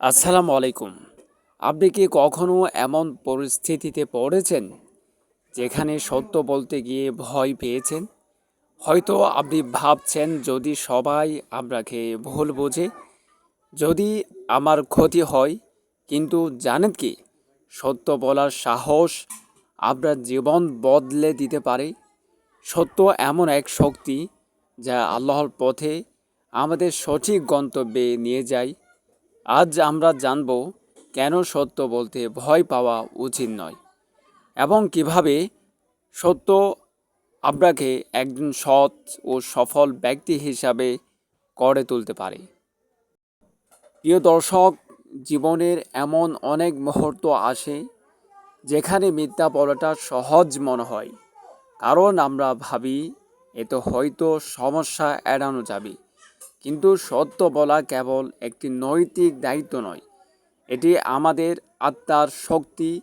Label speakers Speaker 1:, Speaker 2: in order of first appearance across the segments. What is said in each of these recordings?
Speaker 1: আসসালামু আলাইকুম। আপনি কি কখনো এমন পরিস্থিতিতে পড়েছেন যেখানে সত্য বলতে গিয়ে ভয় পেয়েছেন? হয়তো আপনি ভাবছেন, যদি সবাই আপনাকে ভুল বোঝে, যদি আমার ক্ষতি হয়, কিন্তু জানেন কি, সত্য বলার সাহস আপনার জীবন বদলে দিতে পারে। সত্য এমন এক শক্তি যা আল্লাহর পথে আমাদের সঠিক গন্তব্যে নিয়ে যায়। আজ আমরা জানব কেন সত্য বলতে ভয় পাওয়া উচিত নয় এবং কীভাবে সত্য আপনাকে একজন সৎ ও সফল ব্যক্তি হিসাবে গড়ে তুলতে পারে। প্রিয় দর্শক, জীবনের এমন অনেক মুহূর্ত আসে যেখানে মিথ্যা বলাটা সহজ মনে হয়। কারণ আমরা ভাবি, এ তো হয়তো সমস্যা এড়ানো যাবে। কিন্তু সত্য বলা কেবল একটি নৈতিক দায়িত্ব নয়। এটি আমাদের আত্মার শক্তি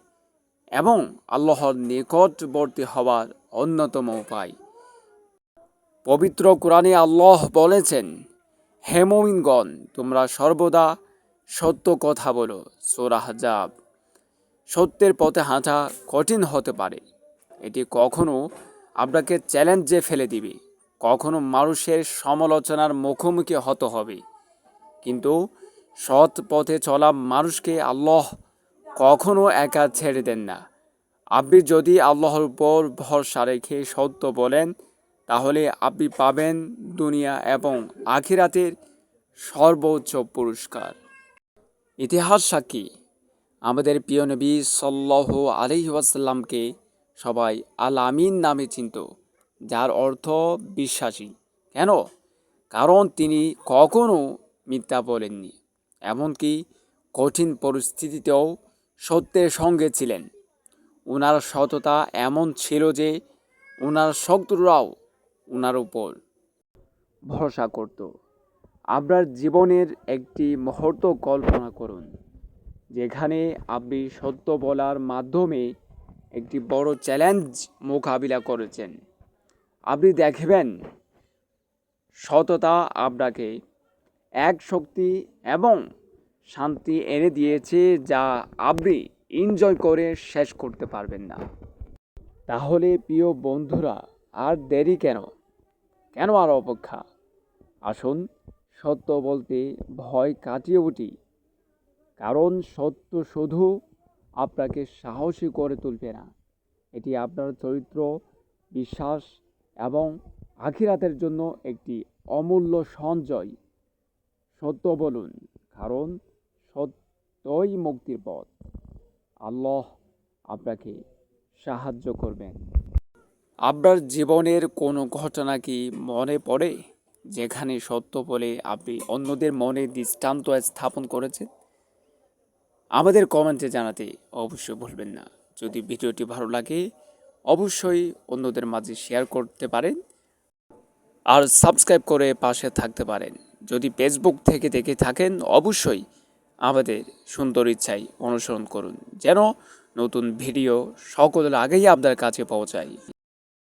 Speaker 1: এবং আল্লাহর নিকটবর্তী হওয়ার অন্যতম উপায়। পবিত্র কোরআনে আল্লাহ বলেছেন, হে মুমিনগণ, তোমরা সর্বদা সত্য কথা বলো। সোরাহ জাব সত্যের পথে হাঁটা কঠিন হতে পারে। এটি কখনো আপনাকে চ্যালেঞ্জে ফেলে দিবে। কখনো মানুষের সমালোচনার মুখোমুখি হতে হবে। কিন্তু সৎ পথে চলা মানুষকে আল্লাহ কখনো একা ছেড়ে দেন না। আপনি যদি আল্লাহর উপর ভরসা রেখে সত্য বলেন, তাহলে আপনি পাবেন দুনিয়া এবং আখিরাতের সর্বোচ্চ পুরস্কার। ইতিহাস সাক্ষী, আমাদের প্রিয় নবী সাল্লাহ আলহি ওয়াসাল্লামকে সবাই আল আমিন নামে চিনত। যার অর্থ বিশ্বাসী। কেন? কারণ তিনি কখনো মিথ্যা বলেননি। এমনকি কঠিন পরিস্থিতিতেও সত্যের সঙ্গে ছিলেন। ওনার সততা এমন ছিল যে ওনার শত্রুরাও ওনার উপর ভরসা করত। আপনার জীবনের একটি মুহূর্ত কল্পনা করুন, যেখানে আপনি সত্য বলার মাধ্যমে একটি বড় চ্যালেঞ্জ মোকাবিলা করেছেন। আপনি দেখবেন সততা আপনাকে এক শক্তি এবং শান্তি এনে দিয়েছে যা আপনি এনজয় করে শেষ করতে পারবেন না। তাহলে প্রিয় বন্ধুরা, আর দেরি কেন? কেন আর অপেক্ষা? আসুন সত্য বলতে ভয় কাটিয়ে উঠি। কারণ সত্য শুধু আপনাকে সাহসী করে তুলবে না। এটি আপনার চরিত্র, বিশ্বাস এবং আখিরাতের জন্য একটি অমূল্য সঞ্চয়। সত্য বলুন, কারণ সত্যই মুক্তির পথ। আল্লাহ আপনাকে সাহায্য করবেন। আপনার জীবনের কোনো ঘটনা কি মনে পড়ে, যেখানে সত্য বলে আপনি অন্যদের মনে দৃষ্টান্ত স্থাপন করেছেন? আমাদের কমেন্টে জানাতে অবশ্যই ভুলবেন না। যদি ভিডিওটি ভালো লাগে অবশ্যই অন্যদের মাঝে শেয়ার করতে পারেন আর সাবস্ক্রাইব করে পাশে থাকতে পারেন। যদি ফেসবুক থেকে দেখে থাকেন, অবশ্যই আমাদের সুন্দর ইচ্ছাই অনুসরণ করুন। যেন নতুন ভিডিও সকলের আগেই আপনার কাছে পৌঁছায়।